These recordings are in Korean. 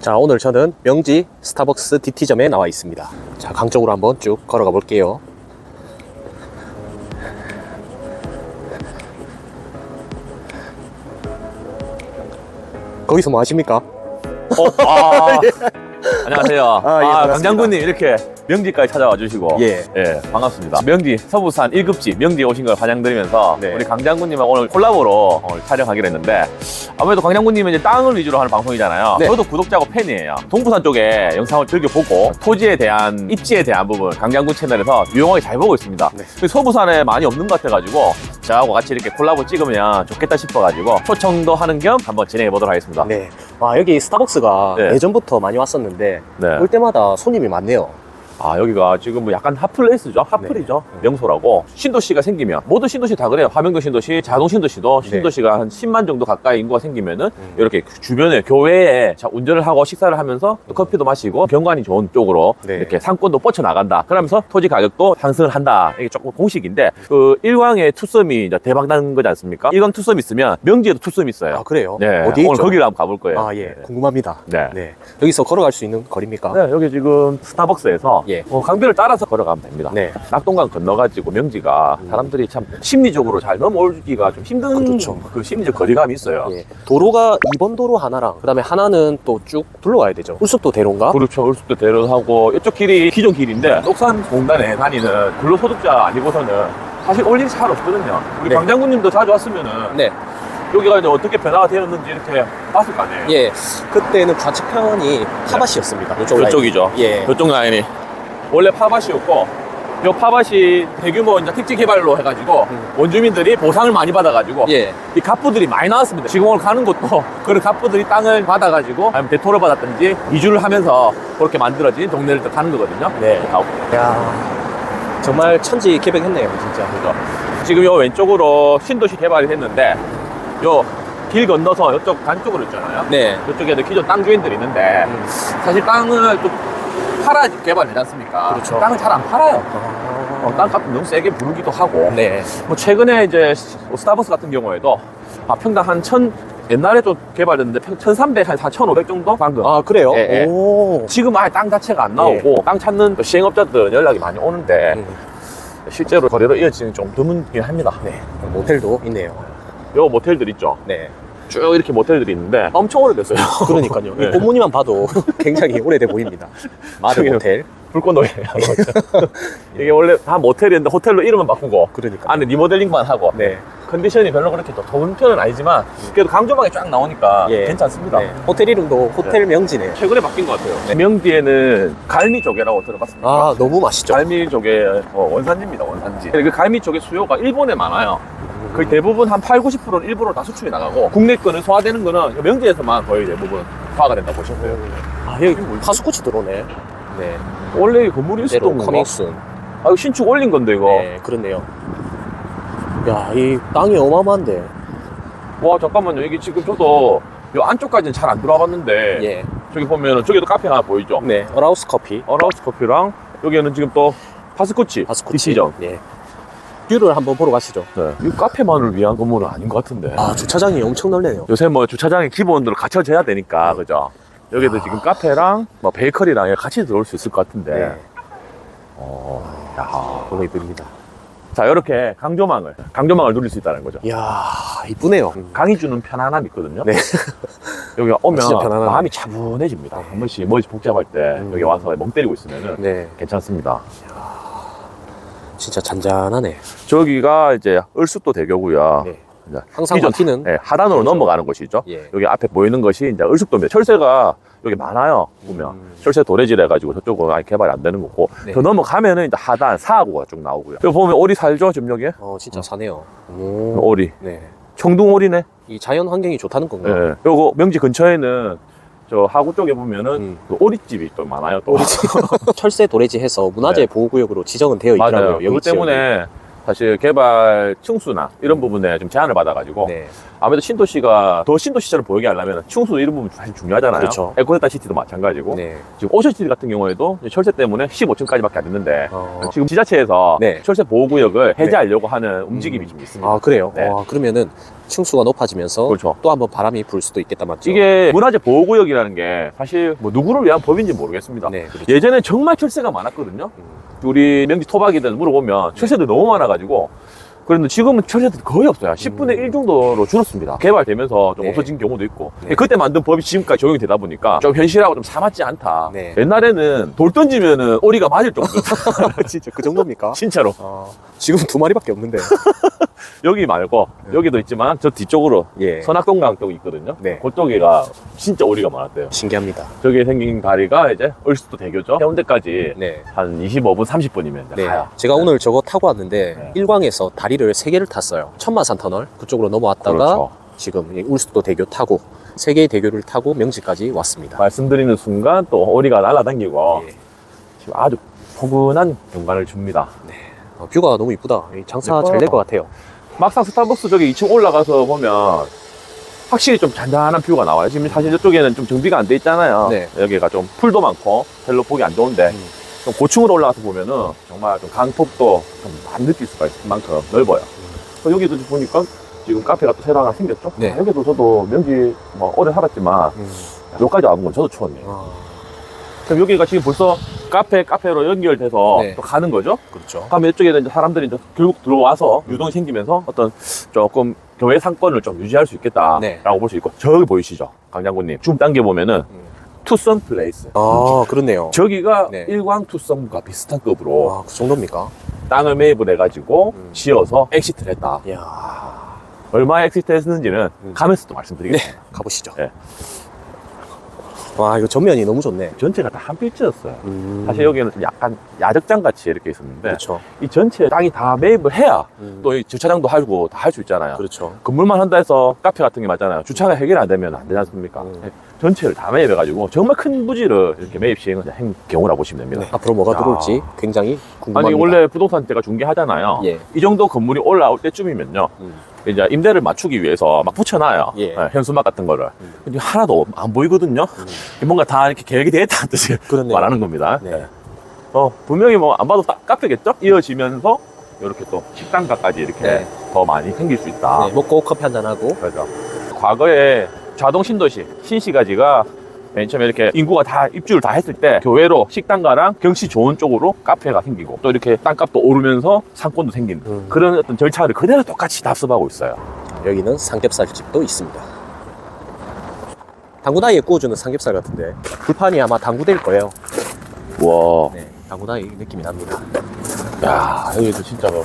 자, 오늘 저는 명지 스타벅스 DT점에 나와 있습니다. 자, 강 쪽으로 한번 쭉 걸어가 볼게요. 거기서 뭐 하십니까? 어, 아, 안녕하세요. 아, 아, 예, 반갑습니다. 강장군님 이렇게 명지까지 찾아와 주시고. 예. 반갑습니다. 명지, 서부산 1급지 명지에 오신 걸 환영드리면서 네. 우리 강장군님하고 오늘 콜라보로 오늘 촬영하기로 했는데 아무래도 강장군님은 이제 땅을 위주로 하는 방송이잖아요. 네. 저도 구독자고 팬이에요. 동부산 쪽에 영상을 즐겨보고 토지에 대한 입지에 대한 부분 강장군 채널에서 유용하게 잘 보고 있습니다. 네. 근데 서부산에 많이 없는 것 같아가지고 저하고 같이 이렇게 콜라보 찍으면 좋겠다 싶어가지고 초청도 하는 겸 한번 진행해 보도록 하겠습니다. 네. 와, 여기 스타벅스가 네. 예전부터 많이 왔었는데 네. 올 때마다 손님이 많네요. 아 여기가 지금 뭐 약간 핫플레이스죠 핫플이죠 명소라고 신도시가 생기면 모든 신도시 다 그래요 화명도 신도시 자동 신도시도 네. 신도시가 한 10만 정도 가까이 인구가 생기면은 음. 이렇게 주변에 교외에 자, 운전을 하고 식사를 하면서 또 커피도 마시고 경관이 좋은 쪽으로 네. 이렇게 상권도 뻗쳐 나간다 그러면서 토지 가격도 상승을 한다 이게 조금 공식인데 그 일광의 투썸이 이제 대박 난 거지 않습니까 일광 투썸 있으면 명지에도 투썸 있어요 아, 그래요? 네 어디 오늘 있죠? 거기를 한번 가볼 거예요 아, 예. 궁금합니다. 네. 네. 여기서 걸어갈 수 있는 거리입니까? 네, 여기 지금 스타벅스에서 예. 어, 강변을 따라서 걸어가면 됩니다. 네. 낙동강 건너가지고 명지가 음. 사람들이 참 심리적으로 잘 넘어오기가 좀 힘든 그렇죠. 그 심리적 거리감이 있어요. 예. 도로가 2번 도로 하나랑 그다음에 하나는 또 쭉 둘러가야 되죠. 울숙도 대로인가? 그렇죠. 울숙도 대로하고 이쪽 길이 기존 길인데 녹산 공단에 다니는 근로소득자 아니고서는 사실 올 일이 잘 없거든요. 우리 네. 강장군님도 자주 왔으면은 네. 여기가 이제 어떻게 변화가 되었는지 이렇게 봤을 거 아니에요. 예. 그때는 좌측편이 파밭이었습니다. 이쪽. 이쪽이죠. 예. 이쪽 라인이 원래 파밭이었고 요 파밭이 대규모 이제 택지 개발로 해가지고 음. 원주민들이 보상을 많이 받아가지고 예. 이 갑부들이 많이 나왔습니다. 지금 오늘 가는 곳도 그런 갑부들이 땅을 받아가지고 아니면 대토를 받았든지 이주를 하면서 그렇게 만들어진 동네를 또 가는 거거든요. 네. 가볼게요. 야. 정말 천지 개백했네요, 진짜. 그죠? 지금 요 왼쪽으로 신도시 개발이 됐는데 요 길 건너서 이쪽 단쪽으로 있잖아요. 네. 이쪽에도 기존 땅 주인들이 있는데 음. 사실 땅을 또 팔아 개발되지 않습니까? 그렇죠. 땅을 잘안 팔아요. 아. 어, 땅값 너무 세게 부르기도 하고. 네. 뭐 최근에 이제 스타벅스 같은 경우에도 아, 평당 한 천, 옛날에 좀 개발됐는데 평 1300, 한 4500 정도? 방금. 아, 그래요? 예, 예. 오. 지금 아예 땅 자체가 안 나오고 땅 찾는 또 시행업자들 연락이 많이 오는데 음. 실제로 거래로 이어지는 좀 드문긴 합니다. 네. 모텔도 있네요. 요 모텔들 있죠. 네. 쭉 이렇게 모텔들이 있는데 엄청 오래됐어요. 그러니까요. 이 네. 꽃무늬만 봐도 굉장히 오래돼 보입니다. 저기요. 모텔. 불꽃놀이 거죠. 이게 원래 다 모텔이었는데 호텔로 이름만 바꾸고 그러니까. 안에 리모델링만 하고 네. 컨디션이 별로 그렇게 또 좋은 편은 아니지만 그래도 강조망이 쫙 나오니까 예. 괜찮습니다. 네. 호텔 이름도 호텔 명지네요. 최근에 바뀐 것 같아요. 명지에는 갈미 조개라고 들어봤습니까? 아, 너무 맛있죠? 갈미 조개 어, 원산지입니다, 원산지. 그 갈미 조개 수요가 일본에 많아요. 거의 대부분 한 8, 90%는 일본으로 다 수출이 나가고 국내 거는 소화되는 거는 명지에서만 거의 대부분 소화가 된다고 보시면 돼요. 아, 여기 파수코치 들어오네. 네. 원래 이 건물이 있었던 건가? 커밍순. 아, 이거 신축 올린 건데 이거. 네, 그렇네요. 야, 이 땅이 어마어마한데. 와 잠깐만요. 이게 지금 저도 이 안쪽까지는 잘 안 들어와 봤는데 예. 저기 보면은 저기도 카페 하나 보이죠? 네. 어라우스 커피. 어라우스 커피랑 여기에는 지금 또 파스코치 파스코치. 디시전. 예. 뷰를 한번 보러 가시죠. 네. 이 카페만을 위한 건물은 아닌 것 같은데. 아, 주차장이 엄청 넓네요. 요새 뭐 주차장이 기본으로 갖춰져야 되니까 그죠? 여기도 지금 카페랑 뭐 베이커리랑 같이 들어올 수 있을 것 같은데. 네. 어, 야. 너무 이쁩니다. 자 이렇게 강조망을 강조망을 누릴 수 있다는 거죠. 이야, 이쁘네요. 강이 주는 편안함이 있거든요. 네. 여기 오면 진짜 편안하네. 마음이 차분해집니다. 네. 한 번씩 머리 복잡할 때 음. 여기 와서 멍 때리고 있으면은 네. 괜찮습니다. 진짜 잔잔하네. 저기가 이제 을숙도 대교고요. 네. 이제 항상 기존- 막히는. 네, 하단으로 넘어가는 곳이죠. 예. 여기 앞에 보이는 것이 이제 을숙도입니다. 철새가 여기 많아요. 보면 음. 철새 도래지래 가지고 저쪽은 아예 개발이 안 되는 거고 네. 더 넘어가면은 이제 하단 사하구가 쭉 나오고요. 여기 보면 오리 살죠, 지금 여기에 어, 진짜 사네요. 오. 오리, 네. 청둥 오리네. 이 자연 환경이 좋다는 건가요? 예. 요거 명지 근처에는 저 하구 쪽에 보면은 음. 그 오리집이 또 많아요. 또 철새 도래지 해서 문화재 네. 보호구역으로 지정은 되어 있더라고요. 맞아요. 그것 때문에 사실 개발 층수나 이런 부분에 좀 제한을 받아가지고 네. 아무래도 신도시가 더 신도시처럼 보이게 하려면 층수도 이런 부분 사실 중요하잖아요. 그렇죠. 에코데타 시티도 마찬가지고 네. 지금 오션시티 같은 경우에도 철새 때문에 15층까지밖에 안 됐는데 어. 지금 지자체에서 네. 철새 보호구역을 해제하려고 하는 움직임이 음. 좀 있습니다. 아, 그래요? 네. 와, 그러면은 층수가 높아지면서 그렇죠. 또 한번 바람이 불 수도 있겠다 맞죠? 이게 문화재 보호구역이라는 게 사실 뭐 누구를 위한 법인지 모르겠습니다. 네, 그렇죠. 예전에 정말 철새가 많았거든요. 음. 우리 명지 토박이들 물어보면 철새들 너무 많아가지고 그런데 지금은 철새들 거의 없어요. 10분의 1 정도로 줄었습니다. 개발되면서 좀 음. 네. 없어진 경우도 있고 네. 그때 만든 법이 지금까지 적용이 되다 보니까 좀 현실하고 좀 사맞지 않다. 네. 옛날에는 돌 던지면은 오리가 맞을 정도. 진짜 그 정도입니까? 진짜로. 아, 지금 두 마리밖에 없는데. 여기 말고 네. 여기도 있지만 저 뒤쪽으로 예. 선악동강 쪽이 있거든요. 네. 그쪽이가 진짜 오리가 많았대요. 신기합니다. 저기 생긴 다리가 이제 얼스도 대교죠. 해운대까지 네. 한 25분, 30분이면 이제 네. 가요. 제가 오늘 저거 타고 왔는데 네. 일광에서 다리 를세 개를 탔어요. 천마산 터널 그쪽으로 넘어왔다가 그렇죠. 지금 이 울수도 대교 타고 세 개의 대교를 타고 명지까지 왔습니다. 말씀드리는 순간 또 오리가 날아다니고 예. 지금 아주 포근한 경관을 줍니다. 어, 뷰가 너무 이쁘다. 이 장사. 잘 될 것 같아요. 막상 스타벅스 저기 2층 올라가서 보면 확실히 좀 잔잔한 뷰가 나와요. 지금 사실 저쪽에는 좀 정비가 안 돼 있잖아요. 네. 여기가 좀 풀도 많고 별로 보기 안 좋은데 음. 좀 고층으로 올라가서 보면은 정말 좀 강폭도 좀 많이 느낄 수가 있을 만큼 넓어요. 또 여기도 보니까 지금 카페가 또 새로 하나 생겼죠? 네. 아, 여기도 저도 명지 뭐 오래 살았지만 음. 여기까지 와본 건 저도 처음이에요. 아, 그럼 여기가 지금 벌써 카페, 카페로 연결돼서 네. 또 가는 거죠? 그렇죠. 그러면 이쪽에는 이제 사람들이 이제 결국 들어와서 유동이 생기면서 어떤 조금 교회 상권을 좀 유지할 수 있겠다라고 네. 볼수 있고 저기 보이시죠? 강장군님. 줌 당겨 보면은 음. 투썸 플레이스. 아, 그렇네요. 저기가 네. 일광 투썸과 비슷한 급으로 아, 그 정도입니까? 땅을 매입을 해가지고 음. 지어서 엑시트를 했다. 이야. 얼마에 엑시트 했는지는 음. 가면서 또 네, 말씀드리겠습니다. 가보시죠. 네. 와, 이거 전면이 너무 좋네. 전체가 다 한 필지였어요. 음. 사실 여기는 좀 약간 야적장 같이 이렇게 있었는데 그렇죠. 이 전체 땅이 다 매입을 해야 음. 또이 주차장도 하고 다 할 수 있잖아요. 그렇죠. 건물만 한다 해서 카페 같은 게 맞잖아요. 주차가 해결 안 되면 안 되지 않습니까? 음. 네, 전체를 다 매입해가지고 정말 큰 부지를 이렇게 매입 시행을 한 경우라 보시면 됩니다. 네, 앞으로 뭐가 야. 들어올지 굉장히 궁금합니다. 아니 원래 부동산 때가 중개하잖아요. 예. 이 정도 건물이 올라올 때쯤이면요. 음. 이제 임대를 맞추기 위해서 막 붙여놔요. 예. 네, 현수막 같은 거를. 음. 근데 하나도 안 보이거든요. 뭔가 다 이렇게 계획이 되었다는 뜻을 그렇네요. 말하는 겁니다. 네. 어, 분명히 뭐 안 봐도 카- 카페겠죠? 이어지면서 이렇게 또 식당가까지 이렇게 네. 더 많이 생길 수 있다. 네, 먹고 커피 한잔 하고. 그렇죠. 과거에 자동 신도시, 신시가지가 맨 처음에 이렇게 인구가 다 입주를 다 했을 때 교외로 식당가랑 경치 좋은 쪽으로 카페가 생기고 또 이렇게 땅값도 오르면서 상권도 생기는 음. 그런 어떤 절차를 그대로 똑같이 답습하고 있어요. 여기는 삼겹살 집도 있습니다. 당구다이에 구워주는 삼겹살 같은데 불판이 아마 당구대일 거예요. 와, 네, 당구다이 느낌이 납니다. 야 여기도 진짜 뭐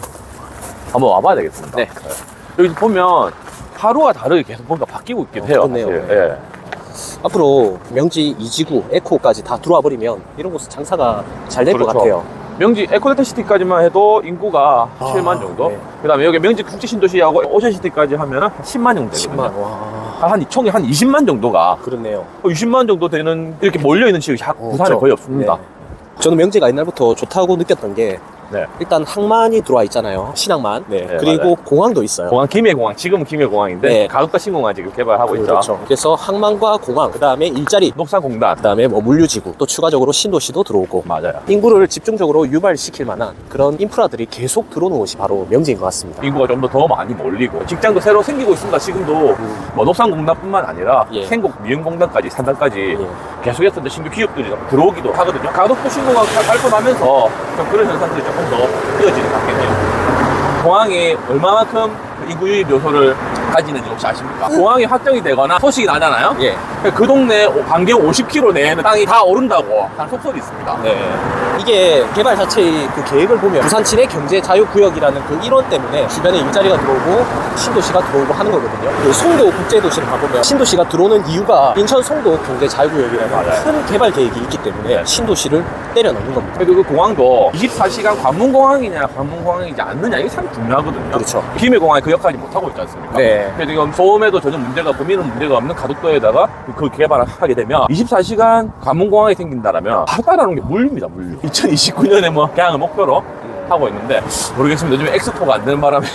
한번 와봐야 되겠습니다. 네. 여기 보면 하루가 다르게 계속 뭔가 바뀌고 있긴 어, 해요. 그렇네요. 사실. 네. 예. 앞으로 명지 이지구 에코까지 다 들어와 버리면 이런 곳은 장사가 잘 될 것 그렇죠. 같아요. 명지 에코데타 시티까지만 해도 인구가 아, 7만 정도. 네. 그다음에 여기 명지 국제 신도시하고 오션 시티까지 하면은 한 10만 정도. 10만 되거든요. 와한 총이 한 20만 정도가 그렇네요. 20만 정도 되는 이렇게 몰려 있는 지역이 자- 어, 부산에 그렇죠. 거의 없습니다. 네. 저는 명지가 옛날부터 좋다고 느꼈던 게 네. 일단 항만이 들어와 있잖아요. 신항만. 네. 네, 그리고 공항도 있어요. 공항 김해공항 지금은 김해공항인데 네. 가덕다 신공항 지금 개발하고 있죠. 그렇죠. 그래서 항만과 공항, 그 다음에 일자리, 녹산공단 그 다음에 뭐 물류지구, 또 추가적으로 신도시도 들어오고 맞아요. 인구를 집중적으로 유발시킬 만한 그런 인프라들이 계속 들어오는 곳이 바로 명지인 것 같습니다. 인구가 좀 더 더 많이 몰리고 직장도 새로 생기고 있습니다. 지금도 뭐 녹산공단뿐만 아니라 예. 생곡 미은공단까지 산단까지 예. 계속해서 신규 기업들이 들어오기도 하거든요. 가덕도 신공항 좀 그런 현상들이 조금 더 이어지는 것 같겠네요. 공항이 얼마만큼 인구 유입 요소를 가지는지 혹시 아십니까? 공항이 확정이 되거나 소식이 나잖아요. 예. 그 동네 반경 50km 내에는 땅이 다 오른다고 한 속설이 있습니다. 네. 이게 개발 자체의 그 계획을 보면 부산 진해 경제 자유구역이라는 그 일원 때문에 주변에 일자리가 들어오고 신도시가 들어오고 하는 거거든요. 그 송도 국제도시를 가보면 신도시가 들어오는 이유가 인천 송도 경제 자유구역이라는 맞아요. 큰 개발 계획이 있기 때문에 네. 신도시를 때려 넣는 겁니다. 그리고 그 공항도 24시간 관문공항이냐 관문공항이지 않느냐 이게 참 중요하거든요. 그렇죠. 김해공항이 그 역할이 못하고 있지 않습니까? 네. 그래서 지금 소음에도 전혀 문제가 범위는 문제가 없는 가덕도에다가 그 개발을 하게 되면 24시간 관문공항이 생긴다라면 바로 따라오는 게 물류입니다 물류. 2029년에 뭐 개항을 목표로 하고 있는데 모르겠습니다. 요즘 엑스포가 안 되는 바람에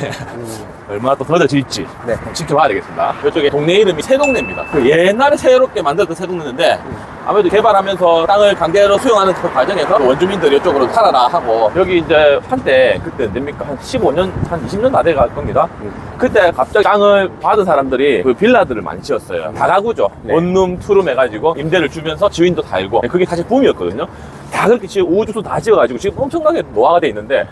얼마나 또 더뎌질지 네. 지켜봐야 되겠습니다. 이쪽에 동네 이름이 새동네입니다. 그 옛날에 새롭게 만들었던 새동네인데 아무래도 개발하면서 땅을 강제로 수용하는 그 과정에서 원주민들이 이쪽으로 살아라 하고 여기 이제 한때 그때 됩니까 한 15년 한 20년 다 돼갈 겁니다. 그때 갑자기 땅을 받은 사람들이 그 빌라들을 많이 지었어요. 다가구죠. 네. 원룸, 투룸 해가지고 임대를 주면서 지윈도 달고 그게 사실 붐이었거든요. 다 그렇게 지금 우주도 다 지어가지고 지금 엄청나게 노화가 돼 있는데 요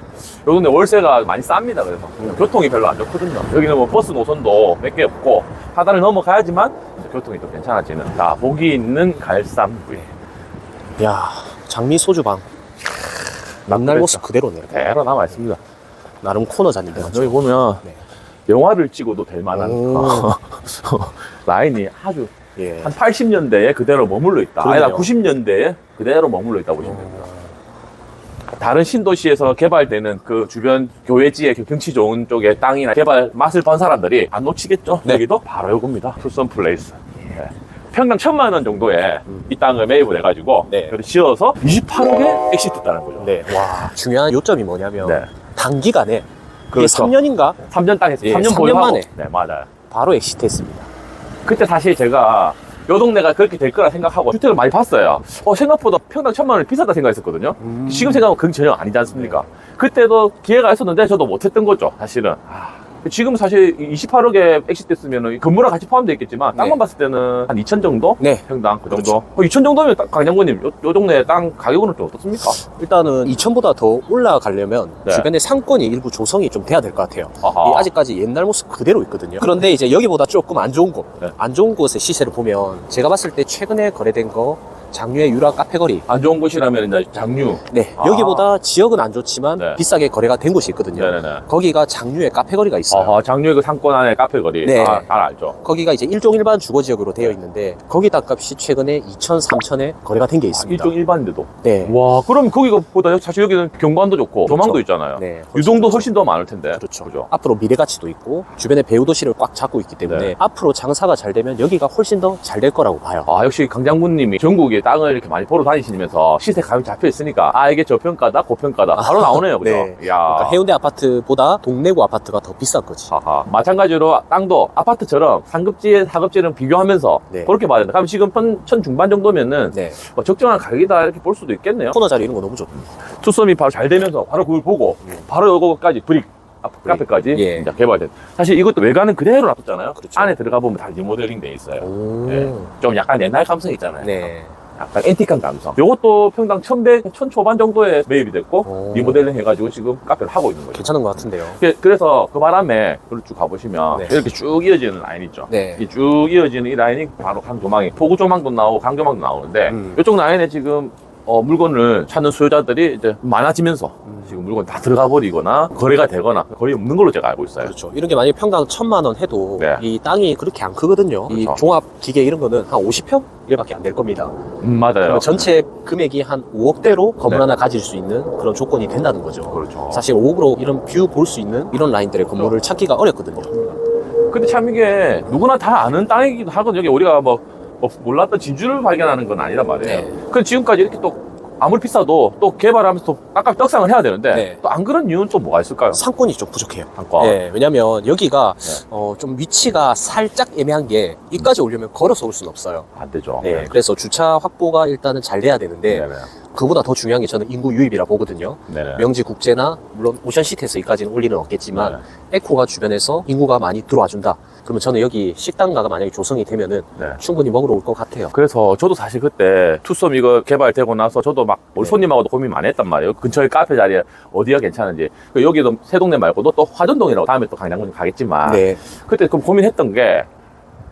동네 월세가 많이 쌉니다. 그래서 교통이 별로 안 좋거든요. 여기는 뭐 버스 노선도 몇 개 없고 하단을 넘어가야지만 교통이 또 괜찮아지는 자 복이 있는 갈산구에 야 장미 소주방. 맨날 모습 그대로네. 대로 남아 있습니다. 나름 코너잔인데. 여기 보면 네. 영화를 찍어도 될 만한 오. 라인이 아주 예. 한 80년대에 그대로 머물러 있다. 아니다 그러네요. 90년대에 그대로 머물러 있다 보시면 됩니다. 다른 신도시에서 개발되는 그 주변 교외지의 경치 좋은 쪽에 땅이나 개발 맛을 본 사람들이 안 놓치겠죠? 네. 여기도 바로 이겁니다. 투썸 플레이스. 예. 평당 천만 원 정도에 이 땅을 매입을 해가지고 음. 네. 지어서 28억에 엑시트했다는 거죠. 네. 와 중요한 요점이 뭐냐면 네. 단기간에 그게 그렇죠. 3년인가 3년 땅에서 예, 3년 3년 보유하고 만에. 네, 맞아요. 바로 엑시트했습니다. 그때 사실 제가 요 동네가 그렇게 될 거라 생각하고 주택을 많이 봤어요. 어, 생각보다 평당 천만 원이 비싸다 생각했었거든요. 음. 지금 생각하면 그건 전혀 아니지 않습니까? 그때도 기회가 있었는데 저도 못했던 거죠, 사실은. 아, 지금 사실 28억에 엑시트 했으면 건물랑 같이 포함되어 있겠지만 땅만 네. 봤을 때는 한 2천 정도? 네. 평당 그 그렇죠. 정도? 어, 2천 정도면 딱 강장군님 요, 요 동네 땅 가격은 좀 어떻습니까? 일단은 2천보다 더 올라가려면 네. 주변에 상권이 일부 조성이 좀 돼야 될 것 같아요. 아하. 이 아직까지 옛날 모습 그대로 있거든요. 그런데 이제 여기보다 조금 안 좋은 곳, 네. 안 좋은 곳의 시세를 보면 제가 봤을 때 최근에 거래된 거 장류의 유라 카페거리. 안 좋은 곳이라면 이제 장류. 네, 아. 여기보다 지역은 안 좋지만 네. 비싸게 거래가 된 곳이 있거든요. 네네네. 거기가 장류의 카페거리가 있어요. 아하, 장류의 그 상권 안에 카페 거리. 네. 아, 잘 알죠. 거기가 이제 일종 일반 주거 지역으로 되어 있는데 거기 땅값이 최근에 2천, 3천에 거래가 된게 아, 있습니다. 일종 일반인데도. 네. 와, 그럼 거기보다 사실 여기는 경관도 좋고 조망도 그렇죠. 있잖아요. 네, 유동도 훨씬 더 많을 텐데. 그렇죠. 그죠? 앞으로 미래 가치도 있고 주변에 배우 도시를 꽉 잡고 있기 때문에 네. 앞으로 장사가 잘 되면 여기가 훨씬 더 잘 될 거라고 봐요. 아, 역시 강장군님이 전국에 땅을 이렇게 많이 보러 다니시면서 시세 감이 잡혀 있으니까 아, 이게 저평가다, 고평가다. 바로 나오네요. 그죠? 네. 그러니까 해운대 아파트보다 동래구 아파트가 더 비싼 거지. 하하. 마찬가지로 땅도 아파트처럼 상급지, 하급지를 비교하면서 네. 그렇게 봐야 된다. 그럼 지금 천, 천 중반 정도면은 네. 뭐 적정한 가격이다 이렇게 볼 수도 있겠네요. 코너 자리 이런 거 너무 좋다. 투썸이 바로 잘 되면서 바로 그걸 보고 바로 요거까지 브릭 앞 카페까지 예. 이제 개발된. 사실 이것도 외관은 그대로 놔뒀잖아요. 그렇죠. 안에 들어가 보면 다 리모델링 돼 있어요. 오. 네. 좀 약간 옛날 감성 있잖아요. 네. 약간 앤틱한 감성. 요것도 평당 1100, 1000 초반 정도에 매입이 됐고 오. 리모델링 해가지고 지금 카페를 하고 있는 거죠. 괜찮은 것 같은데요. 그- 그래서 그 바람에 그걸 쭉 가보시면 네. 이렇게 쭉 이어지는 라인 있죠. 네. 이 쭉 이어지는 이 라인이 바로 강조망이 포구 조망도 나오고 강조망도 나오는데 음. 이쪽 라인에 지금 어, 물건을 찾는 수요자들이 이제 많아지면서 음. 지금 물건 다 들어가 버리거나 거래가 되거나 거의 없는 걸로 제가 알고 있어요. 그렇죠. 이런 게 만약에 평당 천만 원 해도 네. 이 땅이 그렇게 안 크거든요. 이 그렇죠. 종합 기계 이런 거는 한 50평? 일밖에 안 될 겁니다. 음, 맞아요. 그러면 전체 금액이 한 5억대로 건물 네. 하나 가질 수 있는 그런 조건이 된다는 거죠. 그렇죠. 사실 5억으로 이런 뷰 볼 수 있는 이런 라인들의 건물을 찾기가 어렵거든요. 근데 참 이게 누구나 다 아는 땅이기도 하거든요. 여기 우리가 뭐, 뭐 몰랐던 진주를 발견하는 건 아니란 말이에요. 네. 근데 지금까지 이렇게 또 아무리 비싸도 또 개발하면서 또 땅값 떡상을 해야 되는데 네. 또 안 그런 이유는 또 뭐가 있을까요? 상권이 좀 부족해요. 상권. 네, 왜냐면 여기가 네. 어, 좀 위치가 살짝 애매한 게 이까지 오려면 걸어서 올 수는 없어요. 안 되죠. 네, 그래서 주차 확보가 일단은 잘 돼야 되는데 네 네. 그보다 더 중요한 게 저는 인구 유입이라 보거든요. 네네. 명지 국제나 물론 오션시티에서 여기까지는 올 일은 없겠지만 네. 에코가 주변에서 인구가 많이 들어와 준다. 그러면 저는 여기 식당가가 만약에 조성이 되면은 네. 충분히 먹으러 올 것 같아요. 그래서 저도 사실 그때 투썸 이거 개발되고 나서 저도 막 우리 네. 손님하고도 고민 많이 했단 말이에요. 근처에 카페 자리에 어디가 괜찮은지. 그 여기도 세동네 말고도 또 화전동이라고 다음에 또 강남군 가겠지만 네. 그때 그 고민했던 게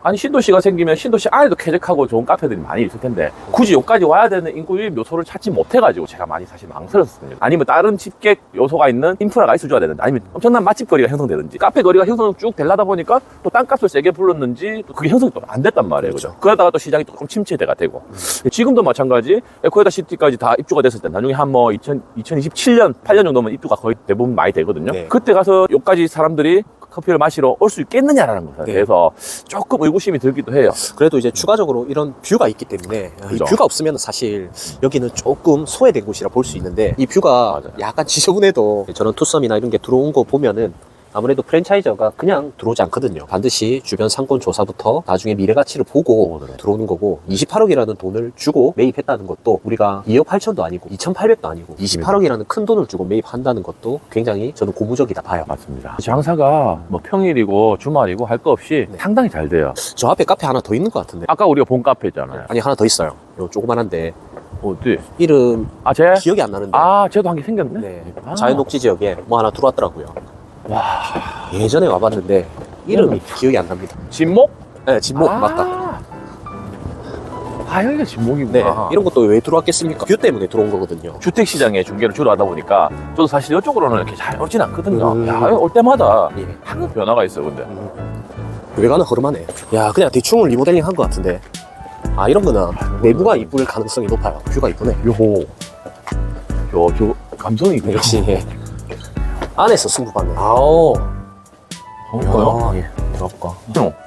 아니 신도시가 생기면 신도시 안에도 쾌적하고 좋은 카페들이 많이 있을 텐데 굳이 여기까지 와야 되는 인구 유입 요소를 찾지 못해가지고 제가 많이 사실 망설였었거든요. 아니면 다른 집객 요소가 있는 인프라가 있어줘야 되는데 아니면 엄청난 맛집 거리가 형성되든지 카페 거리가 형성 쭉 되려다 보니까 또 땅값을 세게 불렀는지 또 그게 형성이 또 안 됐단 말이에요. 그렇죠. 그러다가 또 시장이 조금 침체돼가 되고 지금도 마찬가지 에코에다 시티까지 다 입주가 됐을 때 나중에 한 뭐 2027년 8년 정도면 입주가 거의 대부분 많이 되거든요. 네. 그때 가서 여기까지 사람들이 커피를 마시러 올 수 있겠느냐라는 것에 네. 대해서 조금 의구심이 들기도 해요. 그래도 이제 추가적으로 이런 뷰가 있기 때문에 이 그죠. 뷰가 없으면 사실 여기는 조금 소외된 곳이라 볼 수 있는데 이 뷰가 맞아요. 약간 지저분해도 저는 투썸이나 이런 게 들어온 거 보면은 아무래도 프랜차이저가 그냥 들어오지 않거든요. 반드시 주변 상권 조사부터 나중에 미래 가치를 보고 들어오는 거고 28억이라는 돈을 주고 매입했다는 것도 우리가 2억 8천도 아니고 2,800도 아니고 28억이라는 큰 돈을 주고 매입한다는 것도 굉장히 저는 고무적이다 봐요. 맞습니다. 장사가 뭐 평일이고 주말이고 할 거 없이 네. 상당히 잘 돼요. 저 앞에 카페 하나 더 있는 것 같은데. 아까 우리가 본 카페잖아요. 아니 하나 더 있어요. 요 조그만한데 어디? 이름 아, 제? 기억이 안 나는데. 아, 쟤도 한 개 생겼네? 네. 아. 자연 녹지 지역에 뭐 하나 들어왔더라고요. 와. 예전에 와봤는데 이름이 기억이 안 납니다. 진목? 네, 진목 아. 맞다. 아, 여기가 진목이구나. 네, 이런 것도 왜 들어왔겠습니까? 뷰 때문에 들어온 거거든요. 주택 시장에 중개를 주로 하다 보니까 저도 사실 이쪽으로는 이렇게 잘 오진 않거든요. 음. 야, 여기 올 때마다 예. 항상 변화가 있어, 근데. 외관은 허름하네. 야, 그냥 대충 리모델링 한 것 같은데. 아, 이런 거는 내부가 이쁠 가능성이 높아요. 뷰가 이쁘네. 요호. 요, 저, 감성이 그냥. 역시, 예. 안에서 승부 받네. 아오. 볼까요? 예. 들어볼까. 어.